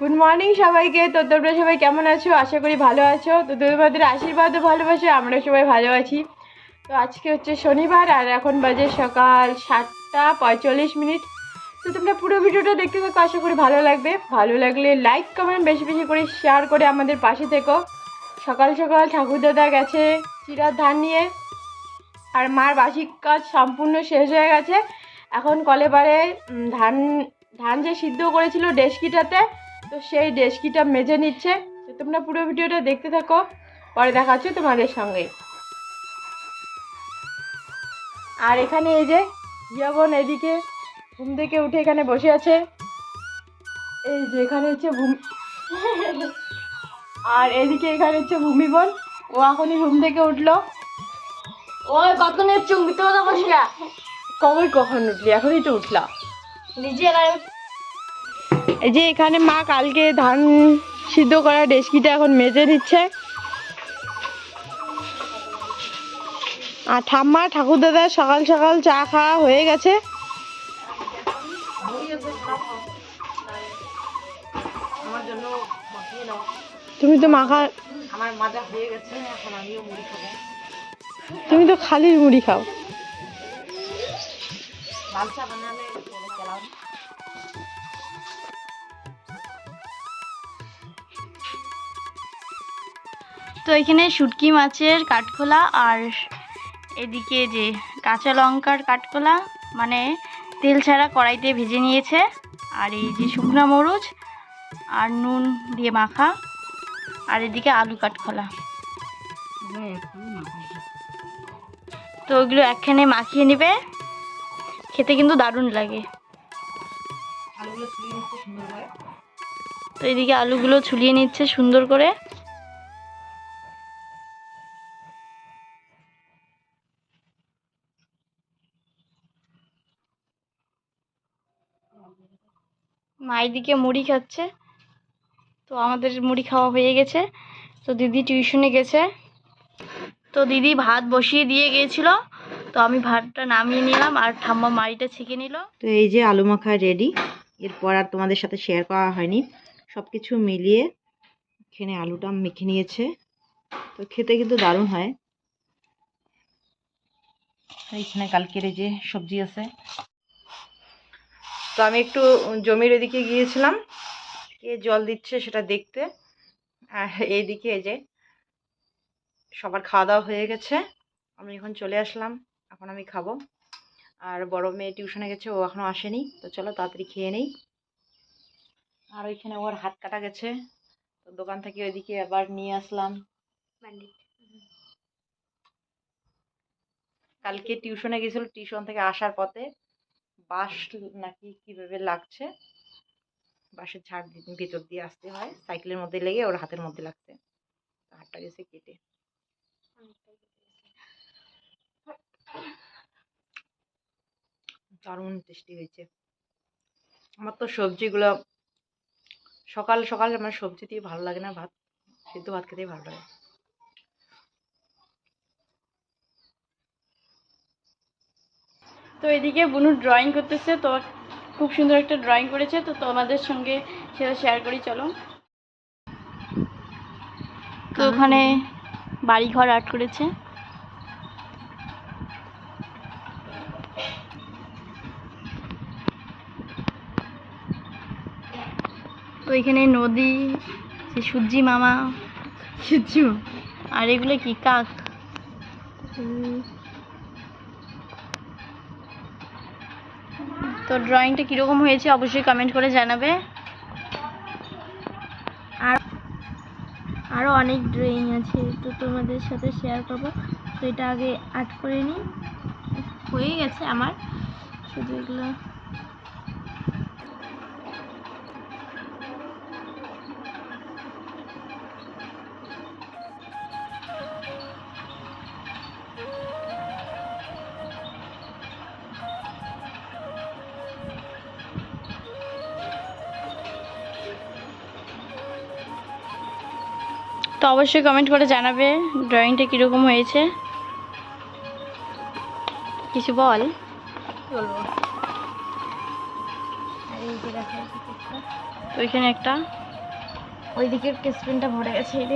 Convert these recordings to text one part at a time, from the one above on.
Good morning সবাইকে। তো তোমরা সবাই কেমন আছো? আশা করি ভালো আছো। তো তোমাদের আশীর্বাদ ও ভালোবাসে, আমরা সবাই ভালো আছি। তো আজকে হচ্ছে শনিবার আর এখন বাজে সকাল সাতটা পঁয়তাল্লিশ মিনিট। তো তোমরা পুরো ভিডিওটা দেখতে থাকো, আশা করি ভালো লাগবে। ভালো লাগলে লাইক কমেন্ট বেশি বেশি করে শেয়ার করে আমাদের পাশে থেকো। সকাল সকাল ঠাকুরদাদা গেছে চিরার ধান নিয়ে। আর মার বাসিক কাজ সম্পূর্ণ শেষ হয়ে গেছে। এখন কলে পারে ধান ধান যে সিদ্ধ করেছিল ডেস্কিটাতে তো সেই ডেস্কিটা মেজে নিচ্ছে। তো তোমরা পুরো ভিডিওটা দেখতে থাকো পরে দেখা হচ্ছে তোমাদের সঙ্গে। আর এখানে এই যে জিয়াবন এদিকে ঘুম থেকে উঠে এখানে বসে আছে। এই যে এখানে হচ্ছে ভূমি আর এদিকে এখানে হচ্ছে ভূমিবন। ও এখনই ঘুম থেকে উঠল। ওই কত নেপ চুম্বিতে কথা বসিয়া কবে কখন উঠলি? এখনই তো উঠলা। নিজে এই যে এখানে মা কালকে ধান সিদ্ধ করা ডেস্কিটা এখন মেজে নিচ্ছে আর ঠাম্মা ঠাকুর দাদা সকাল সকাল চা খাওয়া হয়ে গেছে। তুমি তো মাখা আমার মাজা হয়ে গেছে এখন আমিও মুড়ি খাব। তুমি তো খালি মুড়ি খাও। লাল চা বানালে তো এখানে শুটকি মাছের কাঠখোলা আর এদিকে যে কাঁচা লঙ্কার কাঠখোলা মানে তেল ছাড়া কড়াইতে ভেজে নিয়েছে। আর এই যে শুকনো মরুচ আর নুন দিয়ে মাখা, আর এদিকে আলু কাঠখোলা। তো ওইগুলো একখানে মাখিয়ে নেবে, খেতে কিন্তু দারুণ লাগে। তো এদিকে আলুগুলো ছুলিয়ে নিচ্ছে সুন্দর করে। মা এদিকে মুড়ি খাচ্ছে। তো আমাদের মুড়ি খাওয়া হয়ে গেছে। তো দিদি টিউশনে গেছে। তো দিদি ভাত বসিয়ে দিয়ে গিয়েছিল। তো আমি ভাতটা নামিয়ে নিলাম আর ঠাম্মা মাড়িটা ছেঁকে নিল। তো এই যে আলু মাখা রেডি এরপর আর তোমাদের সাথে শেয়ার করা হয়নি। সব কিছু মিলিয়ে এখানে আলুটা মেখে নিয়েছে। তো খেতে কিন্তু দারুণ হয়। এখানে কালকের এই যে সবজি আছে। তো আমি একটু জমির ওদিকে গিয়েছিলাম কে জল দিচ্ছে সেটা দেখতে। আর এইদিকে এই যে সবার খাওয়া দাওয়া হয়ে গেছে আমি এখন চলে আসলাম এখন আমি খাব। আর বড় মেয়ে টিউশনে গেছে ও এখনও আসেনি তো চলো তাড়াতাড়ি খেয়ে নেই। আর ওইখানে ওর হাত কাটা গেছে তো দোকান থেকে ওইদিকে আবার নিয়ে আসলাম। কালকে টিউশনে গেছিল টিউশন থেকে আসার পথে বাঁশ নাকি কীভাবে লাগছে? বাঁশের ঝাড় ভিতর দিয়ে আসতে হয়। সাইকেলের মধ্যে লেগে ওর হাতের মধ্যে লাগছে। হাতটা গেছে কেটে। দারুণ টেস্টি হয়েছে। আমার তো সবজিগুলো সকাল সকাল আমার সবজি দিয়ে ভালো লাগে না ভাত। সিদ্ধ ভাত খেতেই ভালো লাগে। তো এদিকে বুনু ড্রয়িং করতেছে তো খুব সুন্দর একটা ড্রয়িং করেছে তো তোমাদের সঙ্গে সেটা শেয়ার করি চলো। তো ওখানে বাড়ি ঘর আর্ট করেছে। তো এখানে নদী সে সূর্যি মামা সূর্যি আর এগুলো কি কাক? তো ড্রয়িংটা কীরকম হয়েছে অবশ্যই কমেন্ট করে জানাবে। আর আরও অনেক ড্রয়িং আছে, তো তোমাদের সাথে শেয়ার করব। তো এটা আগে আর্ট করে নিই। হয়ে গেছে আমার। শুধু এগুলো তো অবশ্যই কমেন্ট করে জানাবে ড্রয়িংটা কীরকম হয়েছে। কিছু বল। বলব ওইখানে একটা। ওই দিকের কেসপেনটা ভরে গেছে এই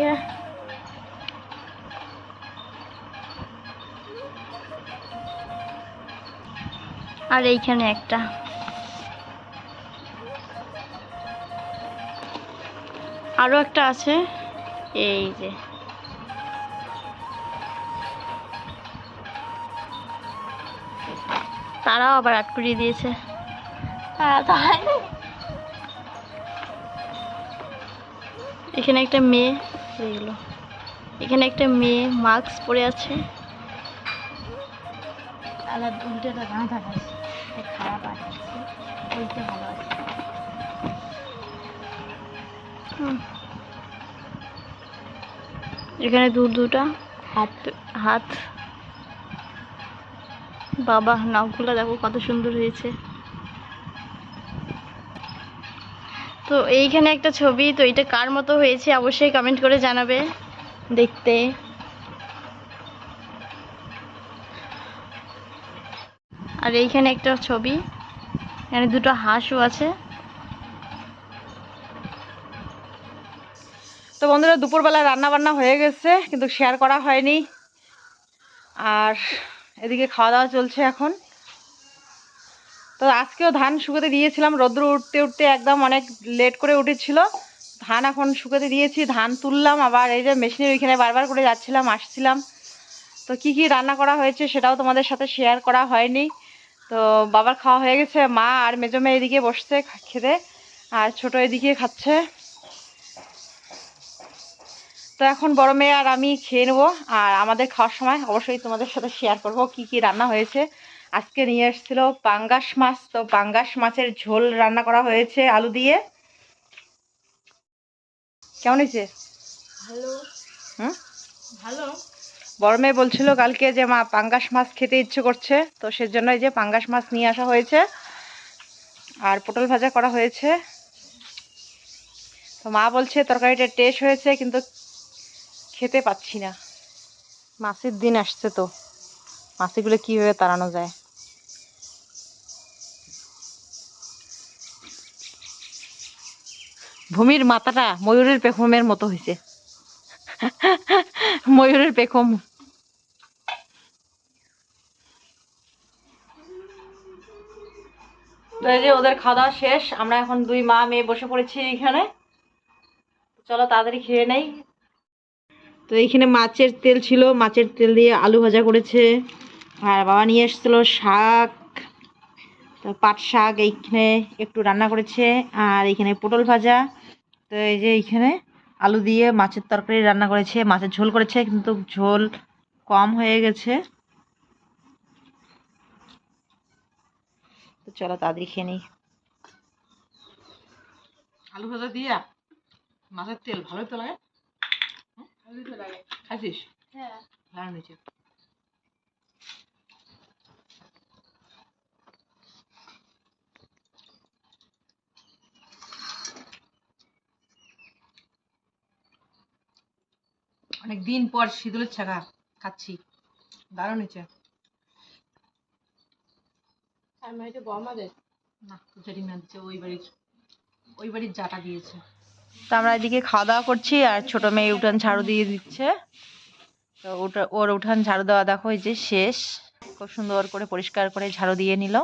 আর এইখানে একটা। আরও একটা আছে। এই যে। তারাও আবার আট করিয়ে দিয়েছে। এখানে একটা মেয়ে এগুলো এখানে একটা মেয়ে মাস্ক পরে আছে। আলাদা উল্টেটা খারাপ আছে। ভালো আছে। হুম। এখানে দু দুটা হাত হাত। বাবা, নাকগুলো দেখো কত সুন্দর হয়েছে। তো এইখানে একটা ছবি, তো এটা কার মতো হয়েছে অবশ্যই কমেন্ট করে জানাবে দেখতে। আর এইখানে একটা ছবি, এখানে দুটো হাঁসও আছে। তো বন্ধুরা, দুপুরবেলা রান্না বান্না হয়ে গেছে, কিন্তু শেয়ার করা হয়নি। আর এদিকে খাওয়া দাওয়া চলছে এখন। তো আজকেও ধান শুকোতে দিয়েছিলাম, রোদ্র উঠতে উঠতে একদম অনেক লেট করে উঠেছিল। ধান এখন শুকোতে দিয়েছি, ধান তুললাম, আবার এই যে মেশিনের ওইখানে বারবার করে যাচ্ছিলাম, আসছিলাম। তো কি কি রান্না করা হয়েছে সেটাও তোমাদের সাথে শেয়ার করা হয়নি। তো বাবার খাওয়া হয়ে গেছে, মা আর মেজো মেয়ে এদিকে বসছে খেতে, আর ছোট এদিকে খাচ্ছে। তো এখন বড় মেয়ে আর আমি খেয়ে নেব। আর আমাদের খাওয়ার সময় অবশ্যই তোমাদের সাথে শেয়ার করব কি কি রান্না হয়েছে। আজকে নিয়ে এসেছিল পাঙ্গাস মাছ। তো পাঙ্গাস মাছের ঝোল রান্না করা হয়েছে আলু দিয়ে। কেমন হয়েছে? ভালো। হুম? ভালো। বড় মেয়ে বলছিল কালকে যে মা পাঙ্গাস মাছ খেতে ইচ্ছে করছে। তো সেজন্য এই যে পাঙ্গাস মাছ নিয়ে আসা হয়েছে। আর পটল ভাজা করা হয়েছে। তো মা বলছে তরকারিটা টেস্ট হয়েছে কিন্তু খেতে পাচ্ছি না। মাছের দিন আসছে তো। মাছগুলো কীভাবে তাড়ানো যায়? ভূমির মাথাটা ময়ূরের পেখমের মতো হয়েছে। ময়ূরের পেখম। এই যে ওদের খাওয়া শেষ, আমরা এখন দুই মা মেয়ে বসে পড়েছি এখানে। চলো তাড়াতাড়ি খেয়ে নেই। তো এইখানে মাছের তেল ছিল। মাছের তেল দিয়ে আলু ভাজা করেছে। আর বাবা নিয়ে এসেছিল শাক। পাট শাক এইখানে একটু রান্না করেছে। আর এইখানে পটল ভাজা। তো এই যে এইখানে আলু দিয়ে মাছের তরকারি রান্না করেছে। মাছের ঝোল করেছে, কিন্তু ঝোল কম হয়ে গেছে। তো চলো তাড়াতাড়ি খেয়ে নিই। আলু ভাজা দিয়া মাছের তেল ভালোই তো লাগে। খাইছিস? হ্যাঁ। ভালো অনেক দিন পর শীতলের ছাগা খাচ্ছি। দারুণ হয়েছে আর মেয়েটা বর্মাদের না দিচ্ছে ওই বাড়ির ওই বাড়ির জাটা দিয়েছে। তো আমরা এদিকে খাওয়া দাওয়া করছি আর ছোট মেয়ে উঠান ঝাড়ু দিয়ে দিচ্ছে। তো ওটা ওর উঠান ঝাড়ু দেওয়া দেখো এই যে শেষ। খুব সুন্দর করে পরিষ্কার করে ঝাড়ু দিয়ে নিল।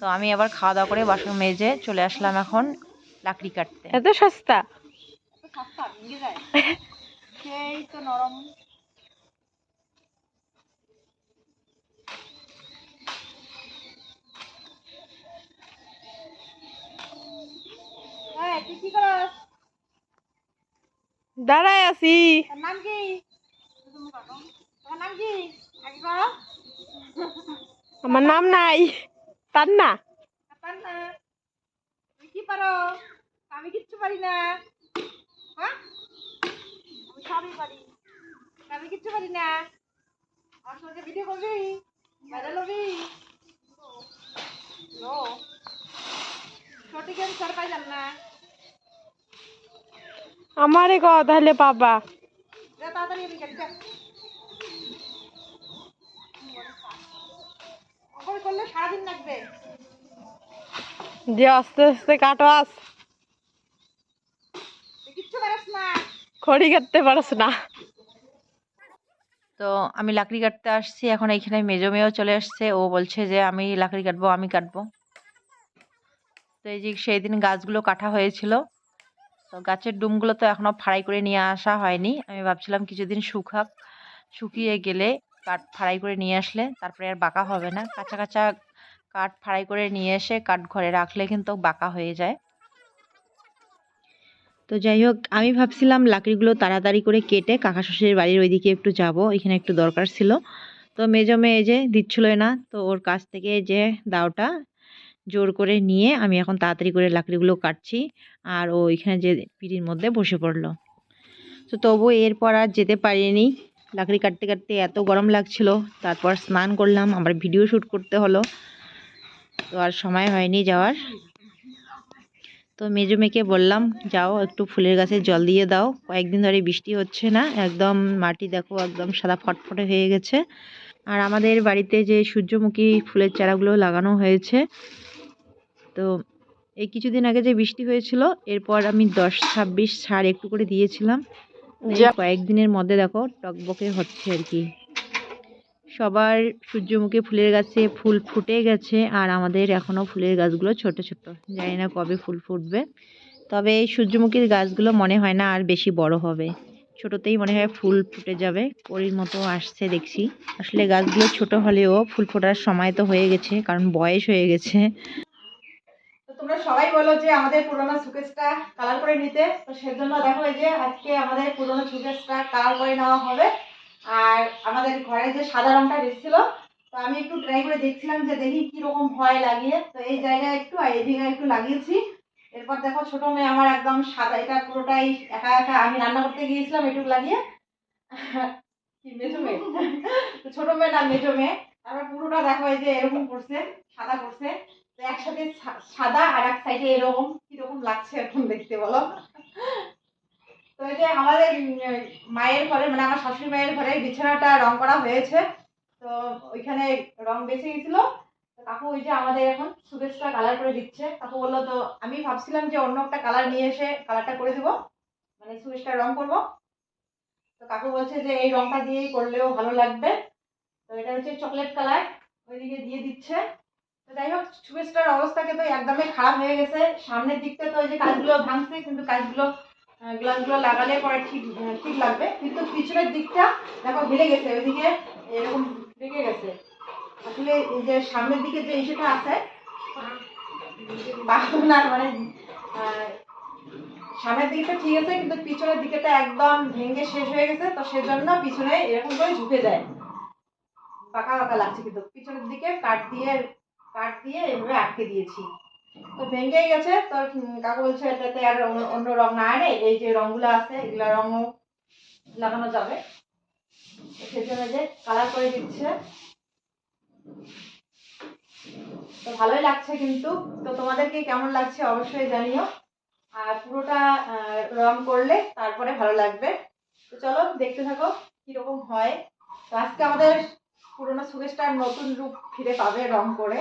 তো আমি আবার খাওয়া দাওয়া করে বাসন মেজে চলে আসলাম এখন লাকড়ি কাটতে। এত সস্তা? তো নরম। কি করাস? দাঁড়ায় আছি। নাম কি? নাম আমার নাম নাই। তার না কি পারো? আমি কিচ্ছু পারি না। হ্যাঁ? আমি সবই পারি। আমি কিচ্ছু পারি না। আমার সঙ্গে ভিডিও করবি? ভাইরাল হবি? নো সঠিক অ্যান্সার পাইলাম না। আমারে ক তাহলে পাবা। যা যে। আস্তে আস্তে কাটো আস। খড়ি কাটতে পারস না। তো আমি লাকড়ি কাটতে আসছি এখন এইখানে মেজো মেয়েও চলে আসছে। ও বলছে যে আমি লাকড়ি কাটবো আমি কাটবো। তো এই যে সেই দিন গাছগুলো কাটা হয়েছিল। তো গাছের ডুমগুলো তো এখনও ফাড়াই করে নিয়ে আসা হয়নি। আমি ভাবছিলাম কিছুদিন শুকাক, শুকিয়ে গেলে কাঠ ফাড়াই করে নিয়ে আসলে, তারপরে আর বাঁকা হবে না। কাঁচা কাঁচা কাঠ ফাড়াই করে নিয়ে এসে কাঠ ঘরে রাখলে কিন্তু বাঁকা হয়ে যায়। তো যাই হোক, আমি ভাবছিলাম লাকড়িগুলো তাড়াতাড়ি করে কেটে কাকা শ্বশুরের বাড়ির ওইদিকে একটু যাব, এখানে একটু দরকার ছিল। তো মেজো মেয়ে যে দিচ্ছিলই না, তো ওর কাছ থেকে যে দাওটা জোর করে নিয়ে আমি এখন তাড়াতাড়ি করে লাকড়িগুলো কাটছি। আর ও এখানে যে পিড়ির মধ্যে বসে পড়ল। তো তবু এরপর আর যেতে পারিনি। লাকড়ি কাটতে কাটতে এত গরম লাগছিল। তারপর স্নান করলাম, আবার ভিডিও শ্যুট করতে হলো। তো আর সময় হয়নি যাওয়ার। তো মেজো মেয়েকে বললাম, যাও, একটু ফুলের গাছে জল দিয়ে দাও। কয়েকদিন ধরে বৃষ্টি হচ্ছে না। একদম মাটি দেখো, একদম সাদা ফটফটে হয়ে গেছে। আর আমাদের বাড়িতে যে সূর্যমুখী ফুলের চারাগুলো লাগানো হয়েছে তো এই কিছুদিন আগে যে বৃষ্টি হয়েছিল এরপর আমি দশ ছাব্বিশ সার একটু করে দিয়েছিলাম। কয়েকদিনের মধ্যে দেখো টকবকে হচ্ছে আর কি। সবার সূর্যমুখী ফুলের গাছে ফুল ফুটে গেছে আর আমাদের এখনও ফুলের গাছগুলো ছোট ছোট। জানি না কবে ফুল ফুটবে। তবে এই সূর্যমুখীর গাছগুলো মনে হয় না আর বেশি বড় হবে। ছোটোতেই মনে হয় ফুল ফুটে যাবে। পরির মতো আসছে দেখছি। আসলে গাছগুলো ছোট হলেও ফুল ফোটার সময় তো হয়ে গেছে কারণ বয়স হয়ে গেছে। তোমরা সবাই বলো যে আমাদের পুরোনো সুকেসটা কালার করে নিতে। তো সেজন্য দেখো এই যে আজকে আমাদের পুরোনো সুকেসটা কালার করে নেওয়া হবে। আর আমাদের ঘরে যে সাদা রঙটা এসেছিল, তো আমি একটু ট্রাই করে দেখছিলাম যে দেখি কীরকম হয় লাগিয়ে। তো এই জায়গায় একটু আর জায়গায় একটু লাগিয়েছি। এরপর দেখো ছোট মেয়ে আমার একদম সাদা, এটা পুরোটাই একা একা আমি রান্না করতে গিয়েছিলাম এটুকু লাগিয়ে। কি মেজো মেয়ে? ছোট মেয়ে না, মেজো মেয়ে। তারপর পুরোটা দেখো এই যে এরকম করছে, সাদা করছে। একসাথে সাদা আর এক সাইডে এরকম, কীরকম লাগছে এখন দেখতে বলো? তো এই যে আমাদের মায়ের ঘরে মানে আমার শাশুড়ি মায়ের ঘরে বিছানাটা রং করা হয়েছে। তো ওইখানে রং বেঁচে গেছিল কাকু ওই যে আমাদের এখন সুদেশটা কালার করে দিচ্ছে। কাকু বলল, তো আমি ভাবছিলাম যে অন্য একটা কালার নিয়ে এসে কালারটা করে দেবো। মানে সুদেশটা রং করব। তো কাকু বলছে যে এই রংটা দিয়েই করলেও ভালো লাগবে। তো এটা হচ্ছে চকলেট কালার ওইদিকে দিয়ে দিচ্ছে। যাই হোক সুবেশটার অবস্থাকে তো একদমই খারাপ হয়ে গেছে। সামনের দিকটা তো ওই যে কাজগুলো ভাঙছে, কিন্তু কাজগুলো গ্লাসগুলো লাগালে পরে ঠিক ঠিক লাগবে। কিন্তু পিছনের দিকটা দেখো হেলে গেছে, ওইদিকে এরকম রেখে গেছে। আসলে এই যে সামনের দিকে যে ইস্যুটা আছে বাহনার মানে সামনের দিকটা ঠিক আছে, কিন্তু পিছনের দিকেটা একদম ভেঙে শেষ হয়ে গেছে, তো সেজন্য পিছনে এরকম করে ঝুঁকে যায়। পাকা পাকা লাগছে কিন্তু, পিছনের দিকে কাঠ দিয়ে কাঠ দিয়ে এভাবে আটকে দিয়েছি। তো ভেঙেই গেছে, তো কাকু বলছে এটাতে আর অন্য- রং না আনে এই যে রংগুলো আছে, এগুলা রঙও লাগানো যাবে। সেজন্য যে কালার করে দিচ্ছে। তো ভালোই লাগছে কিন্তু। তো তোমাদেরকে কেমন লাগছে অবশ্যই জানিও। আর পুরোটা রং করলে তারপরে ভালো লাগবে। তো চলো দেখতে থাকো কীরকম হয়। তো আজকে আমাদের পুরোনো সুকেশটার নতুন রূপ ফিরে পাবে রং করে।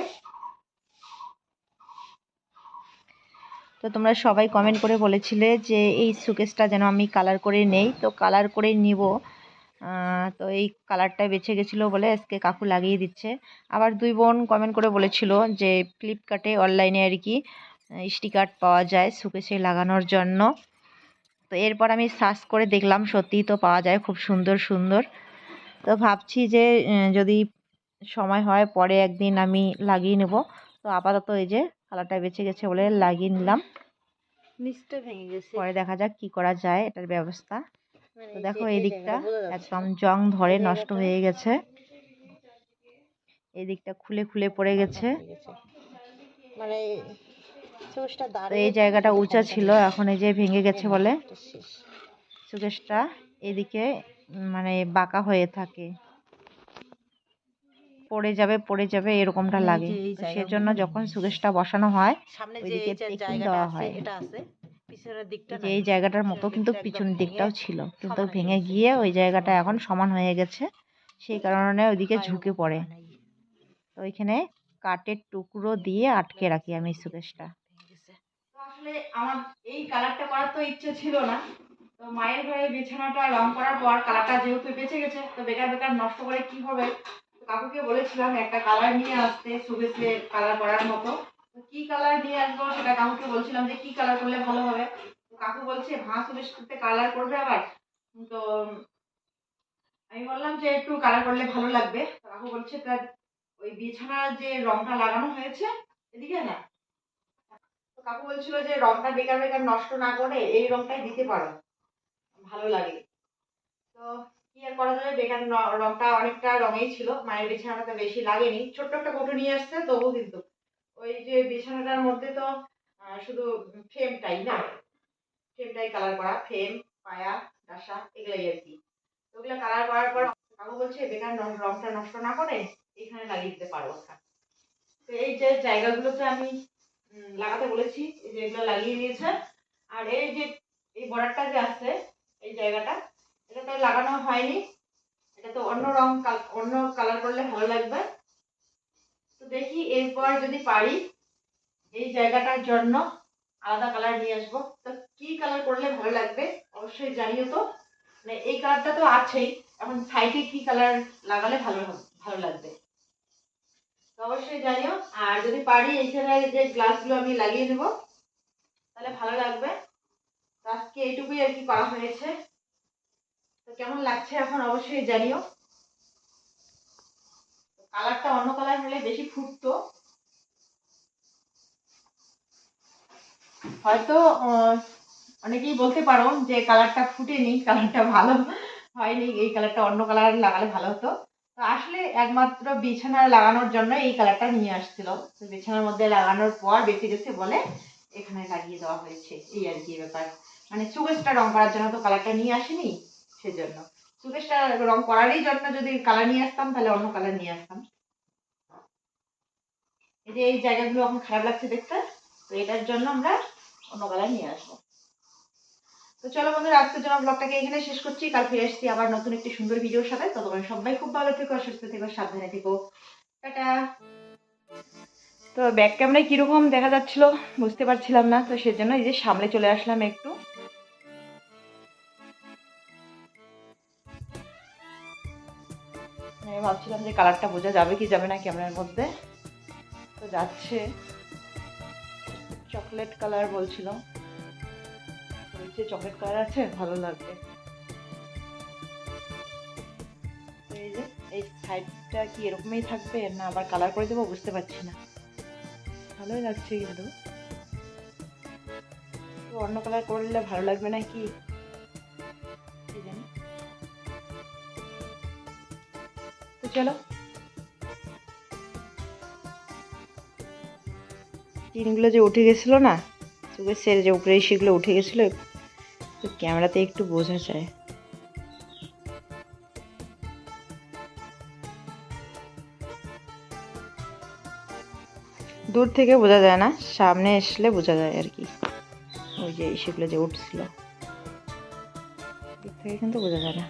তো তোমরা সবাই কমেন্ট করে বলেছিলে যে এই সুকেসটা যেন আমি কালার করে নেই। তো কালার করে নিব। তো এই কালারটা বেছে গেছিল বলে আজকে কাকু লাগিয়ে দিচ্ছে। আবার দুই বোন কমেন্ট করে বলেছিল যে ফ্লিপকার্টে অনলাইনে আর কি স্টিকার পাওয়া যায় সুকেসে লাগানোর জন্য। তো এরপর আমি সার্চ করে দেখলাম, সত্যিই তো পাওয়া যায়, খুব সুন্দর সুন্দর। তো ভাবছি যে যদি সময় হয় পরে একদিন আমি লাগিয়ে নেব। তো আপাতত এই যে কালারটা বেঁচে গেছে বলে লাগিয়ে নিলাম। নিচটা ভেঙে গেছে। পরে দেখা যাক কি করা যায় এটার ব্যবস্থা। মানে তো দেখো এই দিকটা। একদম জং ধরে নষ্ট হয়ে গেছে। এই দিকটা খুলে খুলে পড়ে গেছে। মানে এই জায়গাটা উঁচা ছিল এখন এই যে ভেঙে গেছে বলে সুকেশটা এদিকে মানে বাঁকা হয়ে থাকে। পড়ে যাবে পড়ে যাবে এরকমটা লাগে। সেজন্য যখন। সুকেশটা বসানো হয় সামনে ওইদিকে দেওয়া হয়। এই জায়গাটার মতো কিন্তু পিছনের দিকটাও ছিল কিন্তু ভেঙে গিয়ে ওই জায়গাটা এখন সমান হয়ে গেছে। সেই কারণে ওইদিকে ঝুঁকে পড়ে। তো ওইখানে কাঠের টুকরো দিয়ে আটকে রাখি আমি সুকেশটা আসলে আমার এই কালারটা করার তো ইচ্ছে ছিল না। তো মায়ের ঘরে বিছানাটা রং করার পর কালারটা যেহেতু বেঁচে গেছে, তো বেকার বেকার নষ্ট করে কি হবে? কাকুকে বলেছিলাম একটা কালার নিয়ে আসতে সুবেশে কালার করার মতো। তো কি কালার নিয়ে আসব সেটা কাকুকে বলছিলাম যে কি কালার করলে ভালো হবে? তো কাকু বলছে ভাঁ করতে কালার করবে আবার? তো আমি বললাম যে, একটু কালার করলে ভালো লাগবে। কাকু বলছে তার ওই বিছানার যে রংটা লাগানো হয়েছে, এদিকে না কাকু বলছিল যে, রংটা বেকার বেকার নষ্ট না করে এই রংটাই দিতে পারো। ভালো লাগে। তো কি আর করা যাবে? বেকার রংটা অনেকটা রঙেই ছিল। মায়ের বিছানাটা বেশি লাগেনি। ছোট্ট একটা কোটো নিয়ে আসছে তবু কিন্তু। ওই যে বিছানাটার মধ্যে তো শুধু ফ্রেমটাই না? ফ্রেমটাই কালার করা। ফ্রেম, পায়া, ডাসা, এগুলাই আর কি। ওগুলো কালার করার পর কাকু বলছে, বেকার রংটা নষ্ট না করে এখানে লাগিয়ে দিতে পারব তো এই যে জায়গাগুলোতে আমি লাগাতে বলেছি যে এগুলো লাগিয়ে দিয়েছে। আর এই যে, এই বর্ডারটা যে আছে এই জায়গাটা। এটা তো লাগানো হয়নি। এটা তো অন্য রং অন্য কালার করলে ভালো লাগবে। তো দেখি এরপর যদি পারি, এই জায়গাটার জন্য আলাদা কালার নিয়ে আসব। তো কি কালার করলে ভালো লাগবে অবশ্যই জানিও তো। মানে এই কালারটা তো আছেই। এখন সাইডে কি কালার লাগালে ভালো ভালো লাগবে? তো অবশ্যই জানিও। আর যদি পারি, এইখানে যে গ্লাসগুলো আমি লাগিয়ে দেবো, তাহলে ভালো লাগবে। আজকে এইটুকুই আর কি করা হয়েছে। তো কেমন লাগছে এখন অবশ্যই জানিও। কালারটা অন্য কালার হলে বেশি ফুটতো। হয়তো অনেকেই বলতে পারো যে কালারটা ফুটেনি, কালারটা ভালো হয়নি, এই কালারটা অন্য কালার লাগালে ভালো হতো। তো আসলে একমাত্র বিছানায় লাগানোর জন্য এই কালারটা নিয়ে আসছিল। বিছানার মধ্যে লাগানোর পর বেঁচে গেছে বলে এখানে লাগিয়ে দেওয়া হয়েছে। এই আর কি ব্যাপার। মানে সুগেশটা রং করার জন্য তো কালারটা নিয়ে আসেনি, সেজন্য। সুগেশটা রং করারই জন্য যদি কালার নিয়ে আসতাম, তাহলে অন্য কালার নিয়ে আসতাম। এই যে এই জায়গাগুলো এখন খারাপ লাগছে দেখতে, তো এটার জন্য আমরা অন্য কালার নিয়ে আসব। তো চলো বন্ধুরা, আজকের জন্য ব্লগটাকে এখানে শেষ করছি। কাল ফিরে আসছি আবার নতুন একটি সুন্দর ভিডিওর সাথে। ততক্ষণ সবাই খুব ভালো থেকো, সুস্থ থেকো, সাবধানে থেকো। টাটা। তো ব্যাক ক্যামেরায় কীরকম দেখা যাচ্ছিল বুঝতে পারছিলাম না, তো সেজন্য এই যে সামনে চলে আসলাম একটু। আমি ভাবছিলাম যে কালারটা বোঝা যাবে কি যাবে না ক্যামেরার মধ্যে। তো যাচ্ছে। চকলেট কালার বলছিল ওই যে চকলেট কালার আছে, ভালো লাগবে। এই যে, এই সাইডটা কি এরকমই থাকবে না আবার কালার করে দেবো বুঝতে পারছি না। ভালোই লাগছে কিন্তু। অন্য কালার করলে ভালো লাগবে না কি? চলো টিনগুলো যে উঠে গেছিল না, চোখের সেরে যে উপরে সেগুলো উঠে গেছিল, তো ক্যামেরাতে একটু বোঝা যায়। দূর থেকে বোঝা যায় না, সামনে আসলে বোঝা যায় আর কি। ওই যে সেগুলো যে উঠছিল। দূর থেকে কিন্তু বোঝা যায় না।